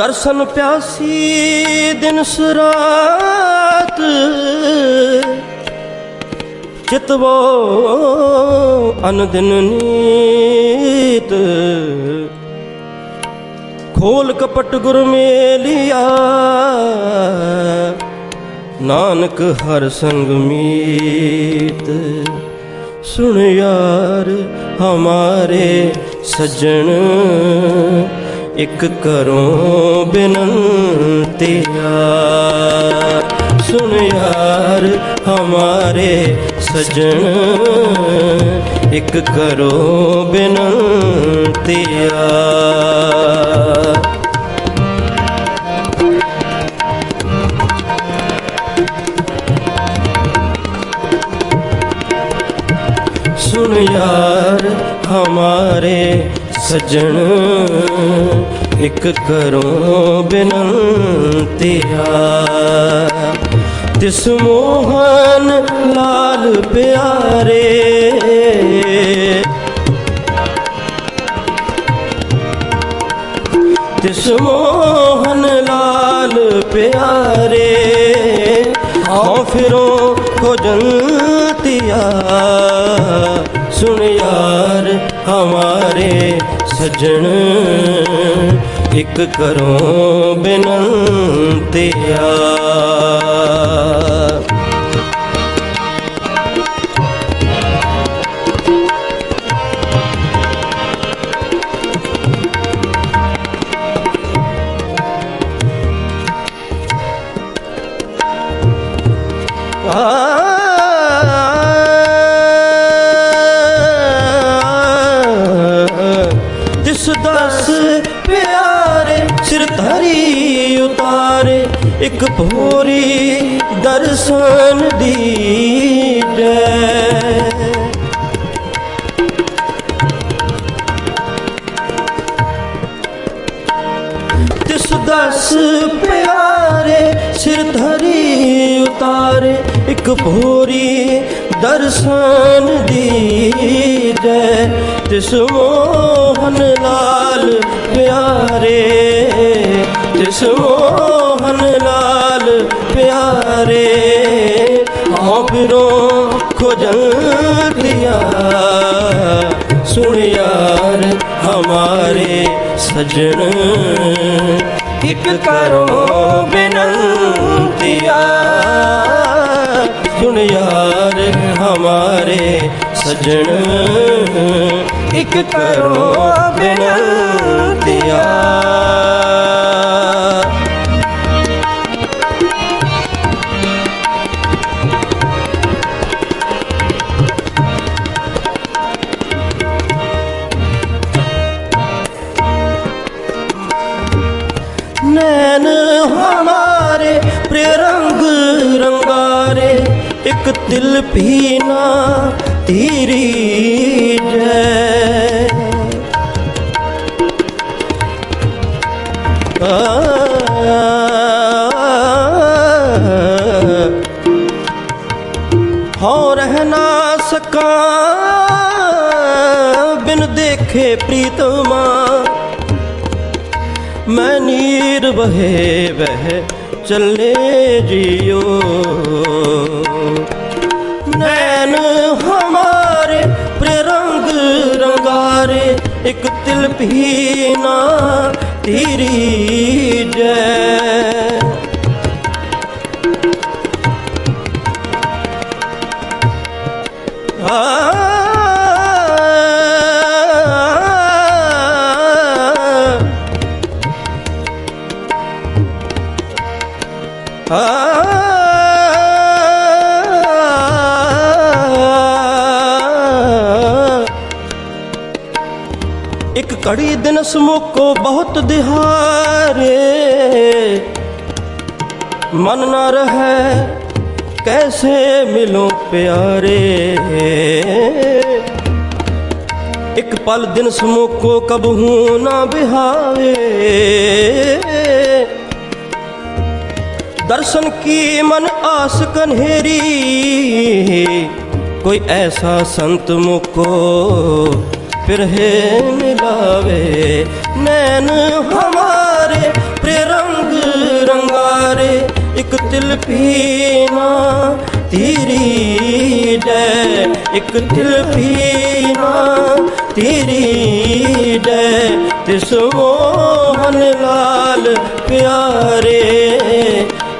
ਦਰਸ਼ਨ ਪਿਆਸੀ ਦਿਨ ਸਰਾਤ ਚਿਤਵੋ ਅਨ ਦਿਨ ਨੀਤ। ਖੋਲ ਕਪਟ ਗੁਰ ਮੇਲਿਆ। ਨਾਨਕ ਹਰ ਸੰਗ ਮੀਤ। ਸੁਣ ਯਾਰ ਹਮਾਰੇ ਸੱਜਣ। ਇੱਕ ਕਰੋ ਬਿਨੰਤਿਆ ਸੁਣ ਯਾਰ ਹਮਾਰੇ ਸਜਣ ਇੱਕ ਕਰੋ ਬਿਨੰਤਿਆ ਸੁਣ ਯਾਰ ਹਮਾਰੇ ਸਜਣ ਇੱਕ ਕਰੋ ਬਿਨੰਤਿਆ ਤਿਸ ਮੋਹਨ ਲਾਲ ਪਿਆਰੇ। ਤਿਸ ਮੋਹਨ ਲਾਲ ਪਿਆਰੇ। ਹਉ ਫਿਰੋ ਖੋਜੰਤਿਆ ਸੁਣ ਯਾਰ ਹਮਾਰੇ ਸਜਣ। ਇੱਕ ਕਰੋ ਬਿਨੰਤਿਆ। ਹਰੀ ਉਤਾਰੇ, ਇੱਕ ਭੋਰੀ ਦਰਸ਼ਨ ਦੀ ਜੈ। ਤਿਸ ਦਸ ਪਿਆਰੇ ਸਿਰ ਧਰੀ ਉਤਾਰੇ, ਇੱਕ ਭੋਰੀ ਦਰਸ਼ਨ ਦੀ ਜੈ ਤਿਸ ਮੋਹਨ ਲਾਲ ਪਿਆਰੇ। ਤਿਸ ਮੋਹਨ ਲਾਲ ਪਿਆਰੇ ਹਉ ਫਿਰੋ ਖੋਜਲ ਦਿਆ ਸੁਣ ਯਾਰ ਹਮਾਰੇ ਸਜਣ, ਇੱਕ ਕਰੋ ਬਿਨੰਤੀਆ। ਸੁਣ ਯਾਰ ਹਮਾਰੇ ਸਜਣ। ਇੱਕ ਕਰੋ ਬਿਨੰਤੀਆ एक तिल पीना तेरी जय हो रहना सका बिन देखे प्रीतमा मैं नीर बहे बह चले ਨੈਣ ਹਮਾਰੇ ਪ੍ਰੇ ਰੰਗ ਰੰਗਾਰੇ ਇੱਕ ਤਿਲ ਵੀ ਨਾ ਤੇਰੀ ਜੈ। ਕੜੀ ਦਿਨਸ ਮੁਕੋ ਬਹੁਤ ਦਿਹਾਰੇ। ਮਨ ਨਾ ਰਹੇ ਕੈਸੇ ਮਿਲੋ ਪਿਆਰੇ। ਇੱਕ ਪਲ ਦਿਨ ਕਬ ਕਬਹੂ ਨਾ ਬਿਹਾਵੇ। ਦਰਸ਼ਨ ਕੀ ਮਨ ਆਸ ਕਨਹਿਰੀ। ਕੋਈ ਐਸਾ ਸੰਤ ਮੁਕੋ फिर हे मिलावे नैन हमारे प्रे रंग रंगारे एक तिल पीना तेरी डय एक तिल पीना तेरी डय तिस मोहन लाल प्यारे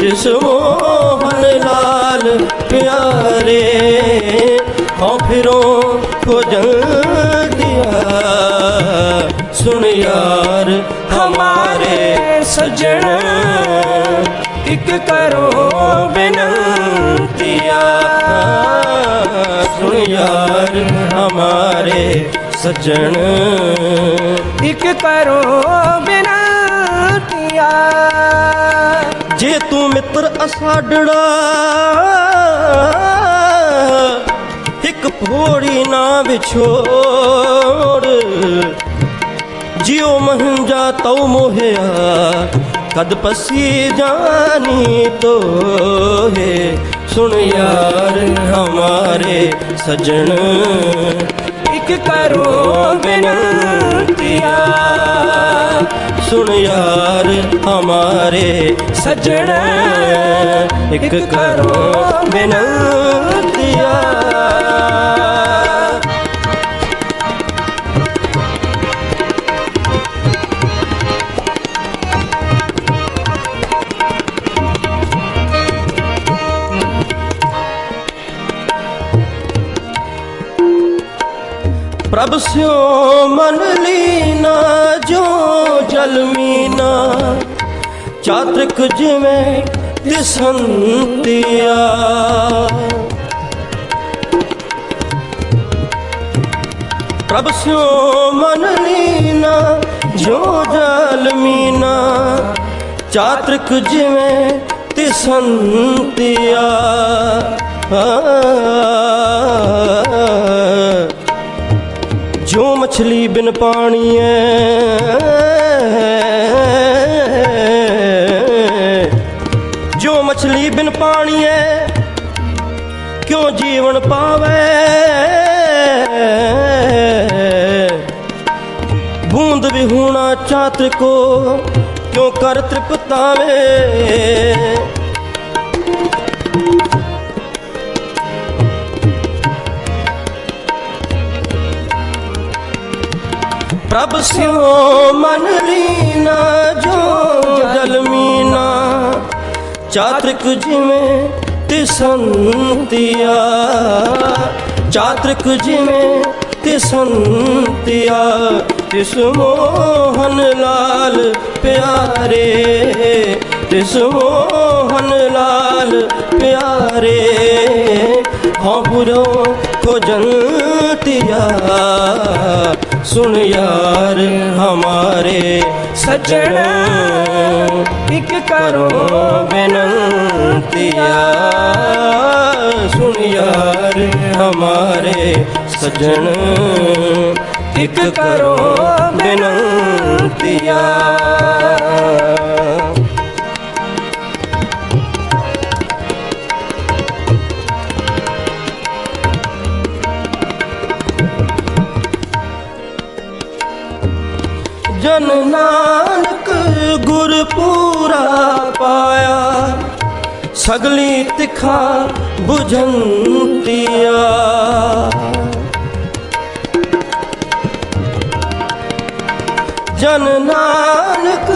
तिस मोहन लाल प्यारे हाँ फिरो खोजन ਸਜਣ ਇੱਕ ਕਰੋ ਬੇਨੰਤੀਆ ਸੁਣ ਯਾਰ ਹਮਾਰੇ ਸਜਣ। ਇੱਕ ਕਰੋ ਬਿਨਤੀਆ ਜੇ ਤੂੰ ਮਿੱਤਰ ਅਸਾਡੜਾ ਇੱਕ ਭੋੜੀ ਨਾ ਵਿਛੋੜ। ਜਿਉ ਮਹੰਜਾ ਤਉ ਮੋਹਿਆ, ਕਦ ਪਸੀ ਜਾਨੀ ਤੋਹੇ। ਸੁਣ ਯਾਰ ਹਮਾਰੇ ਸਜਣ, ਇੱਕ ਕਰੋ ਬਿਨਤੀਆ। ਸੁਣ ਯਾਰ ਹਮਾਰੇ ਸਜਣ, ਇੱਕ ਕਰੋ ਬੇਨੰਤੀਆ। ਪ੍ਰਭ ਸਿਓ ਮਨ ਲੀਨਾ, ਜੋ ਜਲ ਮੀਨਾ। ਚਾਤ੍ਰਿਕ ਜਿਵੇਂ ਦਿਸੰਤਿਆ। ਪ੍ਰਭ ਸਿਓ ਮਨ ਲੀਨਾ, ਜੋ ਜਲ ਮੀਨਾ। ਚਾਤ੍ਰਿਕ ਜਿਵੇਂ ਦਿਸੰਤਿਆ। ਜੋ ਮਛਲੀ ਬਿਨ ਪਾਣੀ ਐ। ਜੋ ਮਛਲੀ ਬਿਨ ਪਾਣੀ ਐ, ਕਿਉਂ ਜੀਵਨ ਪਾਵੇ? ਬੂੰਦ ਵਿਹੂਣਾ ਚਾਤਰ ਕੋ ਕਿਉਂ ਕਰ ਤ੍ਰਿਪਤਾਵੇ? ਪ੍ਰਭ ਸਿਓ ਮਨ ਲੀਨਾ, ਜੋ ਜਲ ਮੀਨਾ। ਚਾਤ੍ਰਿਕ ਜਿਵੇਂ ਤਿਸੰਤਿਆ, ਚਾਤ੍ਰਿਕ ਜਿਵੇਂ ਤਿਸੰਤਿਆ, ਤਿਸ ਮੋਹਨ ਲਾਲ ਪਿਆਰੇ, ਤਿਸ ਮੋਹਨ ਲਾਲ ਪਿਆਰੇ। ਹਾਂ ਬੁਰੋ ਕੋ ਜੰਤਿਆ। ਸੁਣ ਯਾਰ ਹਮਾਰੇ ਸਜਣ। ਇੱਕ ਕਰੋ ਬੇਨੰਤੀਆ ਸੁਣ ਯਾਰ ਹਮਾਰੇ ਸਜਣ। ਇੱਕ ਕਰੋ ਬੇਨੰਤੀਆ ਜਨ ਨਾਨਕ ਗੁਰ ਪੂਰਾ ਪਾਇਆ। ਸਗਲੀ ਤਿਖਾ 부ਝੰਤੀਆ ਜਨ ਨਾਨਕ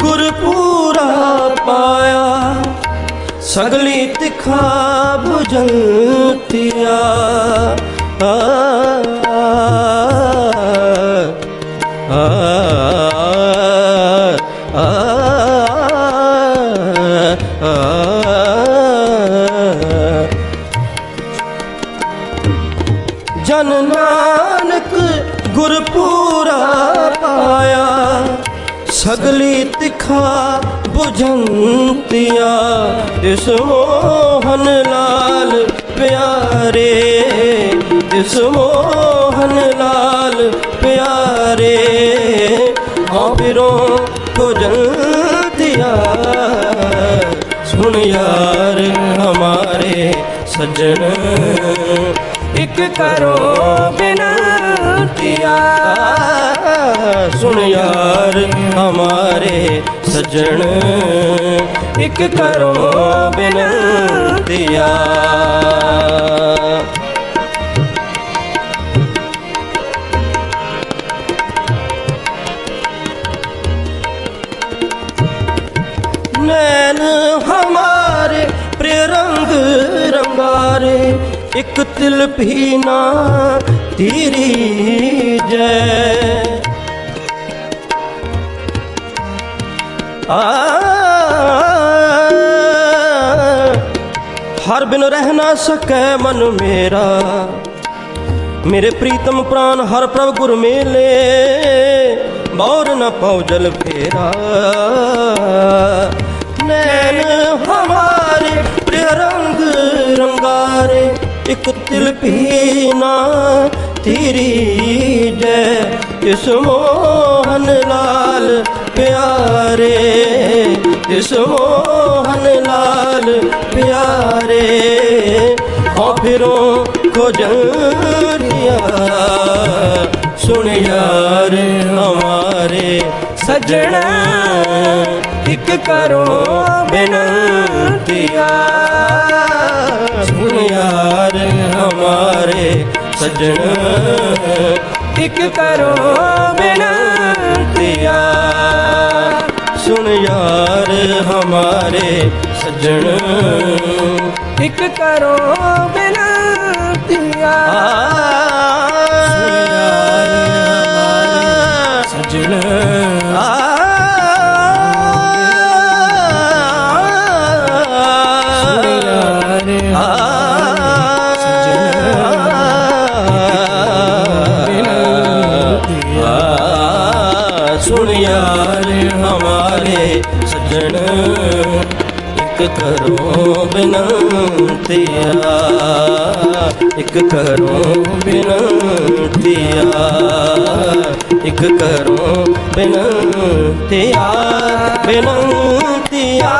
ਗੁਰ ਪੂਰਾ ਪਾਇਆ। ਸਗਲੀ ਤਿਖਾ 부ਝੰਤੀਆ ਆ ਆ ਸਗਲੀ ਤਿਖਾ 부ਝੰਤੀਆ ਇਸ ਮੋਹਨ ਲਾਲ ਪਿਆਰੇ ਇਸ ਮੋਹਨ ਲਾਲ ਪਿਆਰੇ, ਹਾਂ ਫਿਰੋਂ ਕੋ ਸੁਣ ਯਾਰ ਹਮਾਰੇ ਸੱਜਣ, ਇੱਕ ਕਰੋ किया सुन यार हमारे सजन एक करो बिन दिया नैन हमारे प्रेरंग रंगारे एक तिल भी ना ਤੇਰੀ ਜੈ। ਆ। ਹਰ ਬਿਨ ਰਹਿ ਨਾ ਸਕੈ ਮਨ ਮੇਰਾ। ਮੇਰੇ ਪ੍ਰੀਤਮ ਪ੍ਰਾਨ ਹਰ ਪ੍ਰਭ ਗੁਰ ਮੇਲੇ। ਬੌਰ ਨਾ ਪਾਉ ਜਲ ਫੇਰਾ। ਨੈਣ ਹਮਾਰੇ ਪ੍ਰਿਯ ਰੰਗ ਰੰਗਾਰੇ, ਇਕ ਤਿਲ ਤੇਰੀ ਜੈ ਇਸ ਮੋਹਨ ਲਾਲ ਪਿਆਰੇ ਇਸ ਮੋਹਨ ਲਾਲ ਪਿਆਰੇ ਆ ਫਿਰੋਂ ਖੋਜਰੀਆ, ਸੁਣ ਯਾਰ ਹਮਾਰੇ, ਸਜਣਾ, ਇੱਕ ਕਰੋ ਬਿਨੰਤੀਆ ਸਜਣ। ਇੱਕ ਕਰੋ ਬਿਨੰਤੀਆ ਸੁਣ ਯਾਰ ਹਮਾਰੇ ਸਜਣ। ਇੱਕ ਕਰੋ ਬਿਨੰਤੀਆ ਇੱਕ ਕਰੋ ਬਿਨੰਤੀਆ ਇੱਕ ਕਰੋ ਬਿਨੰਤੀਆ ਇੱਕ ਕਰੋ ਬਿਨੰਤੀਆ ਬਿਨੰਤੀਆ